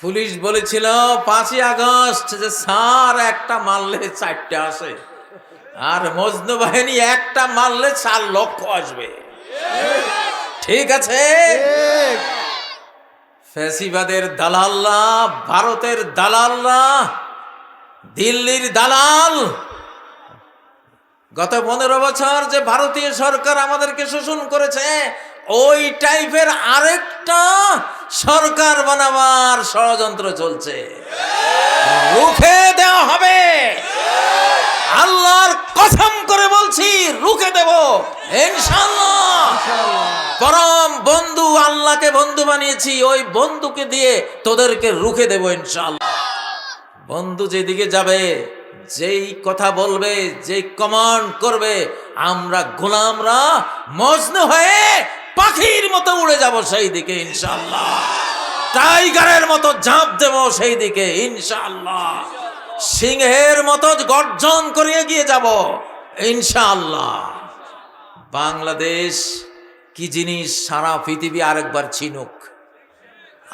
Police বলেছিল, পাঁচই August যে সার একটা মারলে চারটে আসে। আর মজনু বাহিনী একটা মারলে চার লক্ষ আসবে। ঠিক আছে? ফ্যাসিবাদের দালাল্লা ভারতের দালাল্লা দিল্লির দালাল। গত পনেরো বছর যে ভারতীয় সরকার আমাদেরকে শোষণ করেছে, ওই টাইপের আরেকটা সরকার বানাবার ষড়যন্ত্র চলছে। রুখে দেওয়া হবে। আল্লাহর কসম করে বলছি, রুখে দেব। পরম বন্ধু আল্লাহকে বন্ধু বানিয়েছি, ওই বন্ধুকে দিয়ে তোদেরকে রুখে দেব ইনশাআল্লাহ। বন্ধু যেদিকে যাবে, যেই কথা বলবে, যেই কমান্ড করবে, আমরা গোলামরা মজনু হয়ে পাখির মতো উড়ে যাব সেই দিকে ইনশাআল্লাহ। টাইগারের মতো ঝাঁপ দেব সেই দিকে ইনশাআল্লাহ। সিংহের মতো গর্জন করে এগিয়ে যাব, ইনশাআল্লাহ। বাংলাদেশ কি জিনিস সারা পৃথিবী আরেকবার চিনুক,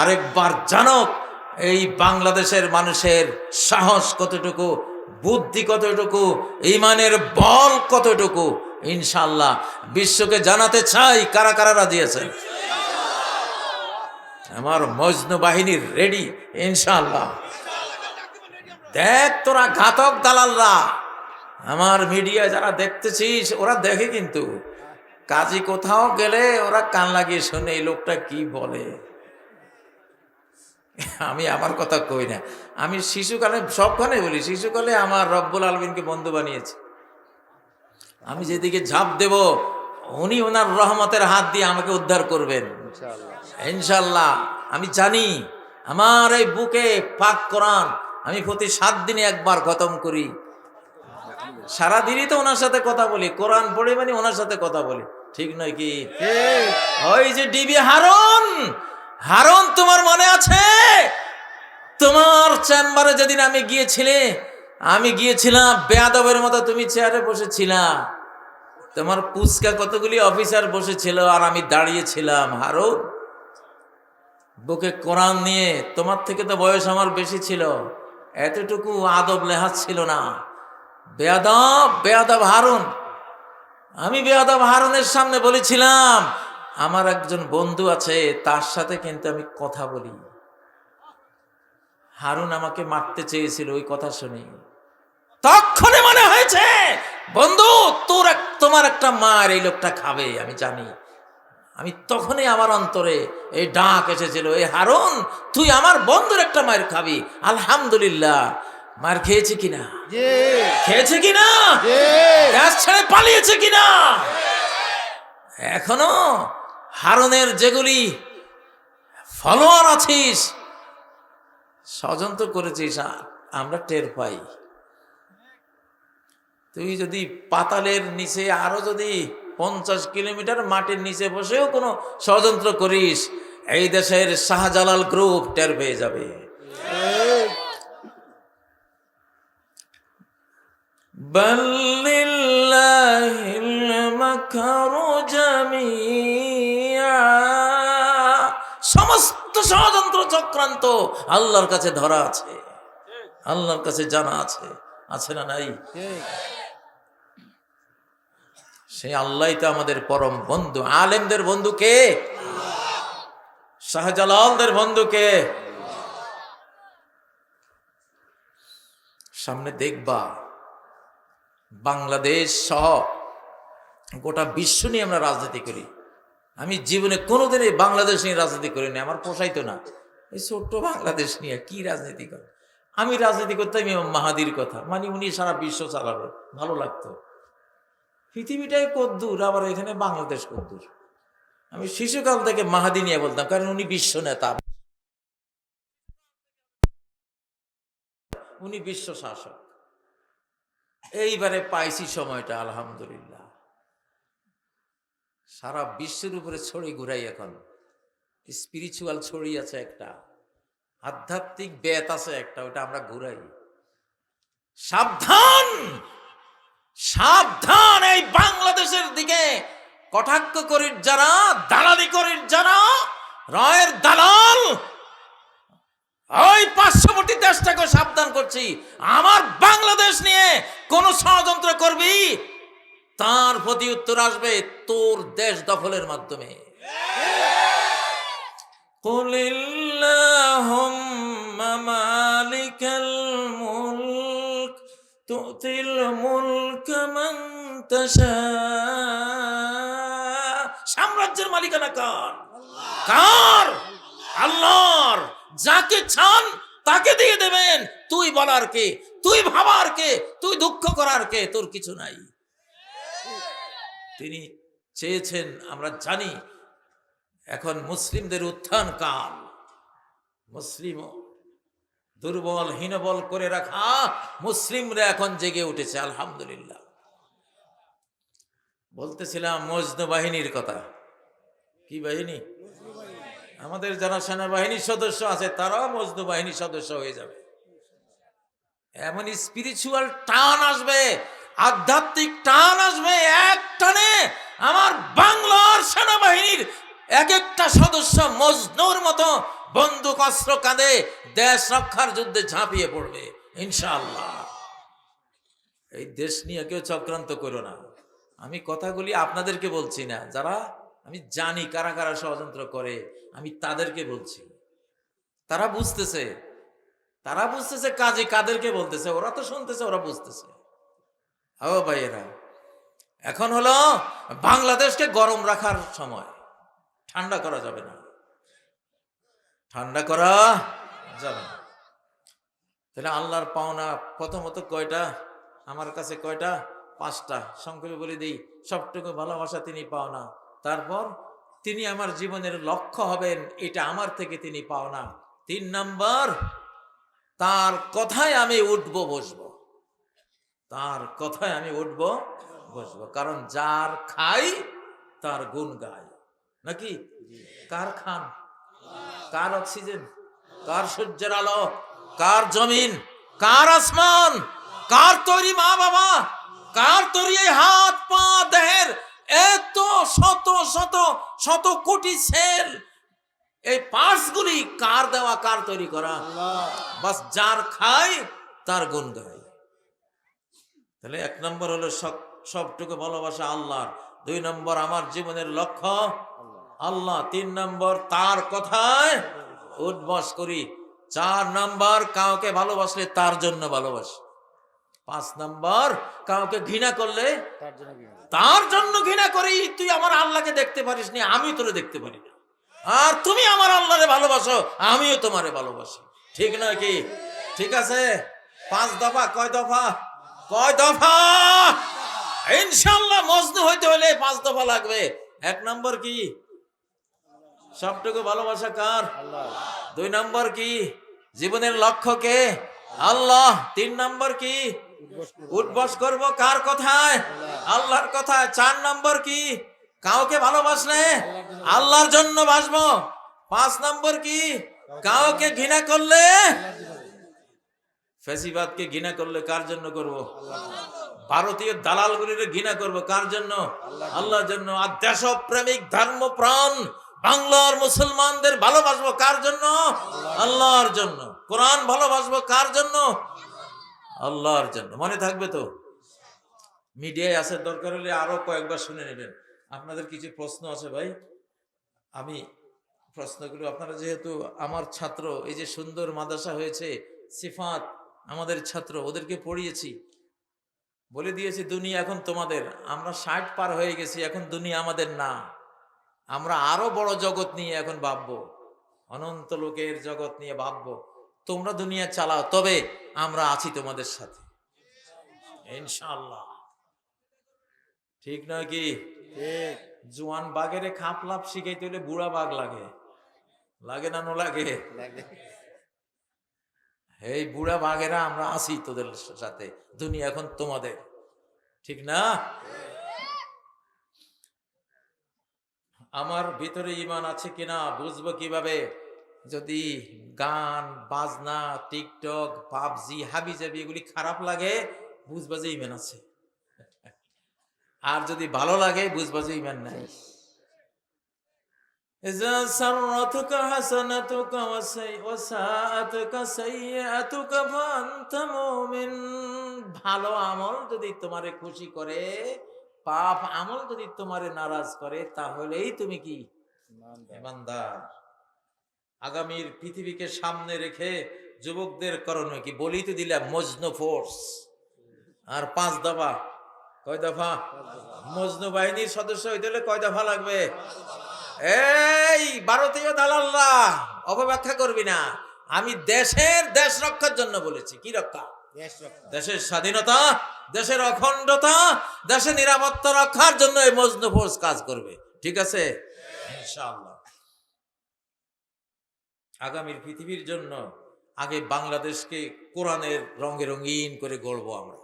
আরেকবার জানুক, এই বাংলাদেশের মানুষের সাহস কতটুকু, বুদ্ধি কতটুকু, ইমানের বল কতটুকু ইনশাল্লাহ বিশ্বকে জানাতে চাই, কারা কারা রাজি আছেন? আমার মজনু বাহিনীর রেডি ইনশাল্লাহ দেখ তোরা ঘাতক দালালরা। আমার মিডিয়ায় যারা দেখতেছিস, ওরা দেখে কিন্তু। কাজী কোথাও গেলে ওরা কান লাগিয়ে শোনে, এই লোকটা কি বলে? আমি আমার কথা কই না। আমি শিশুকালে, সবখানে বলি, শিশুকালে আমার রব্বুল আলমিনকে বন্ধু বানিয়েছি। আমি যেদিকে ঝাঁপ দেব উনি ওনার রহমতের হাত দিয়ে আমাকে উদ্ধার করবেন। ইনশাল্লাহ আমি জানি আমার এই বুকে পাক কোরআন আমি প্রতি সাত দিনে একবার খতম করি। সারাদিনই তো ওনার সাথে কথা বলি কোরআন পড়ে মানে ওনার সাথে কথা বলি। ঠিক নয় কি? ওই যে ডিবি হারুন হারুন তোমার মনে আছে? তোমার চেম্বারে যেদিন আমি গিয়েছিলে আমি গিয়েছিলাম, বেয়াদবের মতো তুমি চেয়ারে বসেছিলা। তোমার পুচকা কতগুলি অফিসার বসেছিল আর আমি দাঁড়িয়েছিলাম। হারুন বুকে কোরআন নিয়ে তোমার থেকে তো বয়স আমার বেশি ছিল। এতটুকু আদব লেহাজ ছিল না। বেয়াদব বেয়াদব হারুন। আমি বেয়াদব হারুনের সামনে বলেছিলাম, আমার একজন বন্ধু আছে, তার সাথে কিন্তু আমি কথা বলি। হারুন আমাকে মারতে চেয়েছিল ওই কথা শুনি তখনই মনে হয়েছে বন্ধু তোর তোমার একটা মার এই লোকটা খাবে আমি জানি। আমি তখনই আমার অন্তরে এই ডাক এসেছিল এই হারুন তুই আমার বন্ধুর একটা মায়ের খাবি। আলহামদুলিল্লাহ। মার খেয়েছে কিনা? খেয়েছে কিনা? গ্যাস ছেড়ে পালিয়েছে কিনা? এখনও হারনের যেগুলি ফলোয়ার আছিস স্বজন তো করেছিস আ- আমরা টের পাই তুই যদি পাতালের নিচে আরো যদি পঞ্চাশ কিলোমিটার মাটির নিচে বসেও কোনো ষড়যন্ত্র করিস এই দেশের শাহজালাল গ্রুপ টের পেয়ে যাবে بل لله المكر চক্রান্ত আল্লাহর কাছে ধরা আছে। আল্লাহর কাছে জানা আছে। আছে না নাই? সেই আল্লাহ তো আমাদের পরম বন্ধু। আলেমদের বন্ধু কে? শাহজালালদের বন্ধু কে? সামনে দেখবা, বাংলাদেশ সহ গোটা বিশ্ব নিয়ে আমরা রাজনীতি করি। আমি জীবনে কোনোদিন এই বাংলাদেশ নিয়ে রাজনীতি করিনি, আমার পোষাইতো না। এই ছোট্ট বাংলাদেশ নিয়ে কি রাজনীতি করে? আমি রাজনীতি করতাম ইমাম মাহাদির কথা। মানে উনি সারা বিশ্ব চালাবে ভালো লাগতো। পৃথিবীটাই কদ্দূর আবার এখানে বাংলাদেশ কদ্দূর আমি শিশুকাল থেকে মাহাদি নিয়ে বলতাম, কারণ উনি বিশ্ব নেতা। উনি বিশ্ব শাসক। এইবারে পাইছি সময়টা, আলহামদুলিল্লাহ। সারা বিশ্বের উপরে ছড়ি ঘুরাই এখন। স্পিরিচুয়াল ছড়ি আছে একটা, আধ্যাত্মিক বেত আছে একটা, ওটা আমরা ঘুরাই। সাবধান! সাবধান এই বাংলাদেশের দিকে। কটাক্ষ করির যারা, দালালি করির যারা, রয়ের দালাল দেশটাকে সাবধান করছি। আমার বাংলাদেশ নিয়ে কোন ষড়যন্ত্র করবি? তার প্রতি উত্তর আসবে তোর দেশ দখলের মাধ্যমে। قل اللهم مالك الملك تؤتي الملك من تشاء সাম্রাজ্যের মালিকানা কার কার আল্লাহর যাকে চান তাকে দিয়ে দেবেন তুই বলার কে তুই ভাবার কে তুই দুঃখ করার কে তোর কিছু নাই তিনি চেয়েছেন আমরা জানি এখন মুসলিমদের উত্থান কাল। মুসলিম দুর্বল, হীনবল করে রাখা, মুসলিমরা এখন জেগে উঠেছে, আলহামদুলিল্লাহ। বলতেছিলাম মজনু বাহিনীর কথা। কি বাহিনী? আমাদের যারা সেনাবাহিনীর সদস্য আছে, তারাও মজনু বাহিনীর সদস্য হয়ে যাবে। এমন স্পিরিচুয়াল টান আসবে, আধ্যাত্মিক টান আসবে, এক টানে আমার বাংলার সেনাবাহিনীর এক একটা সদস্য মজনুর মতো বন্দুক, অস্ত্র কাঁধে দেশ রক্ষার যুদ্ধে ঝাঁপিয়ে পড়বে, ইনশাআল্লাহ। এই দেশ নিয়ে কেউ চক্রান্ত করো না। আমি কথাগুলি আপনাদেরকে বলছি না, যারা আমি জানি কারা কারা ষড়যন্ত্র করে, আমি তাদেরকে বলছি। তারা বুঝতেছে তারা বুঝতেছে কাজে কাদেরকে বলতেছে, ওরা তো শুনতেছে, ওরা বুঝতেছে। ও ভাইয়েরা, এখন হলো বাংলাদেশকে গরম রাখার সময়। ঠান্ডা করা যাবে না। ঠান্ডা করা যাবে না। তাহলে আল্লাহর পাওনা প্রথমত কয়টা? আমার কাছে কয়টা? পাঁচটা। সংক্ষেপে বলে দিই, সবটুকু ভালোবাসা তিনি পাওনা। তারপর তিনি আমার জীবনের লক্ষ্য হবেন, এটা আমার থেকে তিনি পাওনা। তিন নম্বর, তার কথায় আমি উঠব, বসবো। তার কথায় আমি উঠব, বসবো। কারণ যার খাই, তার গুণ গায়। নাকি? কার খান? কার অক্সিজেন? কার সূর্যের আলো? কার জমিন? কার আসমান? কার তৈরি মা বাবা? কার তৈরি হাত, পা, দেহের এত শত শত শত কোটি সেল? এই পার্টসগুলি কার দেওয়া, কার তৈরি করা? বাস যার খায়, তার গুণ গায় তাহলে এক নম্বর হলো সব- সবটুকু ভালোবাসা আল্লাহর। দুই নম্বর আমার জীবনের লক্ষ্য? আল্লাহ। তিন নম্বর তার কথায় উদ্বাস করি। চার নম্বর কাউকে ভালোবাসলে তার জন্য ভালোবাসি। পাঁচ নম্বর কাউকে ঘৃণা করলে তার জন্য ঘৃণা করি। তুই আমার আল্লাহকে দেখতে পারিস নি আমি তোরে দেখতে পারি না। আর তুমি আমার আল্লাহরে ভালোবাসো আমিও তোমারে ভালোবাসি। ঠিক নয় কি? ঠিক আছে? পাঁচ দফা কয় দফা? কয় দফা? ইনশাল্লাহ মজনু হইতে হলে পাঁচ দফা লাগবে। এক নম্বর কি? সবটুকু ভালোবাসা কার? দুই নম্বর কি? জীবনের লক্ষ্য কে? আল্লাহ। তিন নম্বর কি। উঠবস করব কার কথায়? আল্লাহর কথায়। চার নম্বর কি? কাউকে ভালোবাসলে আল্লাহর জন্য বাসবো। পাঁচ নম্বর কি? কাউকে ঘৃণা করলে? ফেসিবাদকে ঘৃণা করলে কার জন্য করব? ভারতীয় দালালগুলির ঘৃণা করব। কার জন্য? আল্লাহর জন্য। আর দেশপ্রেমিক ধর্মপ্রাণ বাংলার মুসলমানদের ভালোবাসবো। কার জন্য। আল্লাহর জন্য। কোরআন ভালোবাসবো। কার জন্য? আল্লাহর জন্য। মনে থাকবে তো? মিডিয়ায় আসার দরকার হলে আরও কয়েকবার শুনে নেবেন। আপনাদের কিছু প্রশ্ন আছে ভাই? আমি প্রশ্নগুলো আপনারা যেহেতু আমার ছাত্র এই যে সুন্দর মাদ্রাসা হয়েছে সিফাত আমাদের ছাত্র ওদেরকে পড়িয়েছি। বলে দিয়েছি দুনিয়া এখন তোমাদের আমরা ষাট পার হয়ে গেছি এখন দুনিয়া আমাদের না। আমরা আরও বড় জগৎ নিয়ে এখন ভাববো। অনন্ত লোকের জগৎ নিয়ে ভাববো। তোমরা দুনিয়া চালাও তবে আমরা আছি তোমাদের সাথে। ইনশাল্লাহ ঠিক নয় কি? জোয়ান বাঘেরে খাপ লাপ শিখাইতে হলে বুড়া বাঘ লাগে। লাগে না নো লাগে লাগে। এই বুড়া বাঘেরা, আমরা আছি তোদের সাথে। দুনিয়া এখন তোমাদের। ঠিক না? আমার ভিতরে ইমান আছে কিনা বুঝব কীভাবে? যদি গান, বাজনা, টিকটক, পাবজি হাবি জাবি এগুলি খারাপ লাগে, বুঝবা যে ইমান আছে। আর যদি ভালো লাগে, বুঝবা যে ইমান নাই। إذا سرتك حسنتك وسي- وساءتك سيئتك فأنت مؤمن ভালো আমল যদি তোমারে খুশি করে পাপ আমল যদি তোমারে নারাজ করে তাহলেই তুমি কি ইমানদার আগামীর পৃথিবীকে সামনে রেখে যুবকদের করণীয় কি বলি তো দিলাম মজনু ফোর্স আর পাঁচ দফা কয় দফা মজনু বাহিনীর সদস্য হইতে হলে কয় দফা লাগবে এই ভারতীয় দালালরা অপব্যাখ্যা করবি না। আমি দেশের দেশ রক্ষার জন্য বলেছি। কি রক্ষা? দেশের স্বাধীনতা দেশের অখণ্ডতা দেশের নিরাপত্তা রক্ষার জন্য এই মজনু ফোর্স কাজ করবে। ঠিক আছে? ইনশাআল্লাহ। আগামীর পৃথিবীর জন্য আগে বাংলাদেশকে কোরআনের রঙে রঙিন করে গড়বো আমরা।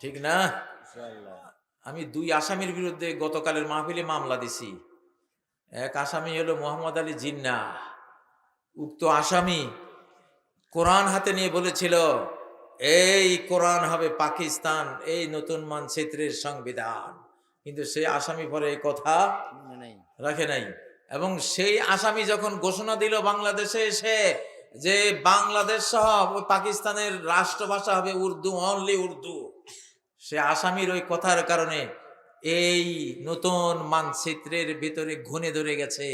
ঠিক না? আমি দুই আসামির বিরুদ্ধে গতকালের মাহফিলে মামলা দিছি। এক আসামি হলো মোহাম্মদ আলী জিন্না উক্ত আসামি কোরআন হাতে নিয়ে বলেছিল এই কোরআন হবে পাকিস্তান এই নতুন মানচিত্রের সংবিধান। কিন্তু সেই আসামি পরে এই কথা রাখে নাই। এবং সেই আসামি যখন ঘোষণা দিল বাংলাদেশে এসে যে বাংলাদেশ সহ ওই পাকিস্তানের রাষ্ট্রভাষা হবে উর্দু অনলি উর্দু সে আসামির ওই কথার কারণে এই নতুন মানচিত্রের ভিতরে ঘুনে ধরে গেছে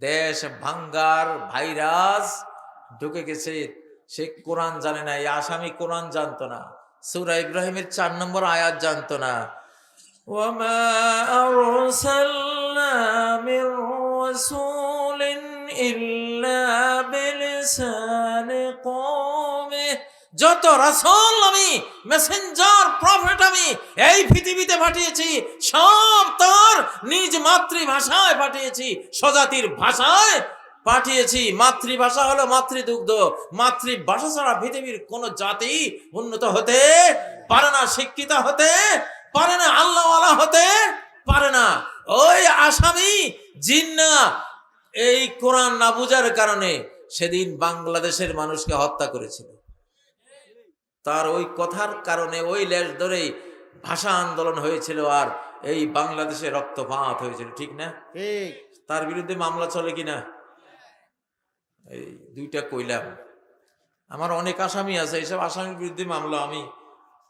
দেশ ভাঙ্গার ভাইরাস ঢুকে গেছে সে কোরআন জানে না এই আসামি কোরআন জানতো না সূরা ইব্রাহিমের চার নম্বর আয়াত জানতো না وما أرسلنا من رسول إلا بلسان قومه যত রাসূল আমি মেসেঞ্জার প্রফেট আমি এই পৃথিবীতে পাঠিয়েছি, সব তার নিজ মাতৃভাষায় পাঠিয়েছি, স্বজাতির ভাষায় পাঠিয়েছি। মাতৃভাষা হলো মাতৃদুগ্ধ। মাতৃভাষা ছাড়া পৃথিবীর কোন জাতি উন্নত হতে পারে না, শিক্ষিত হতে পারে না, আল্লাহওয়ালা হতে পারে না। ওই আসামি জিন্না, এই কোরআন না বুঝার কারণে সেদিন বাংলাদেশের মানুষকে হত্যা করেছিল। তার ওই কথার কারণে ওই লেশ ধরেই ভাষা আন্দোলন হয়েছিল আর এই বাংলাদেশে রক্তপাত হয়েছিল ঠিক না? তার বিরুদ্ধে মামলা চলে কিনা? এই দুইটা কইলাম। আমার অনেক আসামি আছে এইসব আসামির বিরুদ্ধে মামলা আমি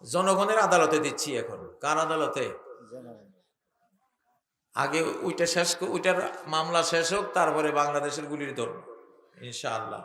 জনগণের আদালতে দিচ্ছি এখন। কার আদালতে? আগে ওইটা শেষ ওইটার মামলা শেষ হোক তারপরে বাংলাদেশের গুলির ধরুন ইনশাআল্লাহ।